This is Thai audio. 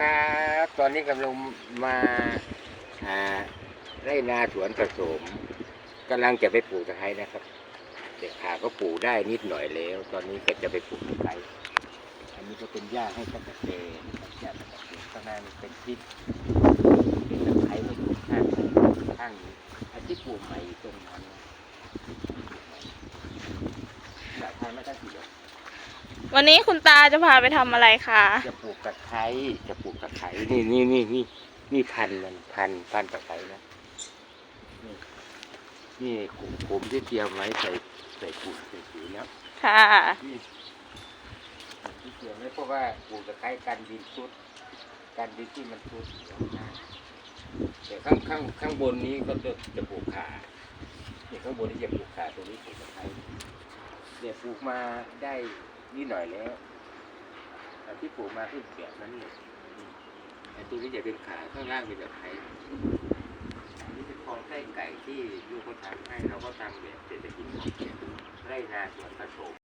ครับตอนนี้กำลังมาหาไร่นาสวนผสมกำลังจะไปปลูกตะไคร้นะครับ เด็กขาก็ปลูกได้นิดหน่อยแล้ว ตอนนี้ก็จะไปปลูกตะไคร้อันนี้ก็เป็นหญ้าให้ตะกะเตนหญ้าตะกะเตนข้างหน้านี่เป็นพริกเป็นตะไคร้ก็อยู่ข้างข้างนี้อันที่ปลูกใหม่ตรงนั้นตะไคร้ไม่ต้องกี่ดอก วันนี้คุณตาจะพาไปทำอะไรคะ จะปลูกตะไคร้จะปลูกตะไคร้นี่นี่นี่นี่นี่พันธุ์มันพันธุ์พันธุ์ตะไคร้นะนี่นี่ขุมขุมที่เตรียมไว้ใส่ใส่ปุ๋ยใส่ปุ๋ยแล้ว ค่ะ นี่ขุมที่เตรียมไว้เพราะว่าปลูกตะไคร้กันดินซุดกันดินที่มันซุดแต่ข้างข้างข้างบนนี้ก็จะจะปลูกขานี่ข้างบนนี้จะปลูกขาตรงนี้ปลูกตะไคร้เนี่ยป ลูกมาได้นิดหน่อยแล้วที่ปลูกมาขึ้นแบบนั้นเลยไอ้ตัวนี้จะเป็นขาข้างล่างเป็นแบบไข่นี่เป็นคลองไส้ไก่ที่ลูกเขาทำให้เราก็ทำแบบเศรษฐกิจพอเพียงไร่นาสวนผสม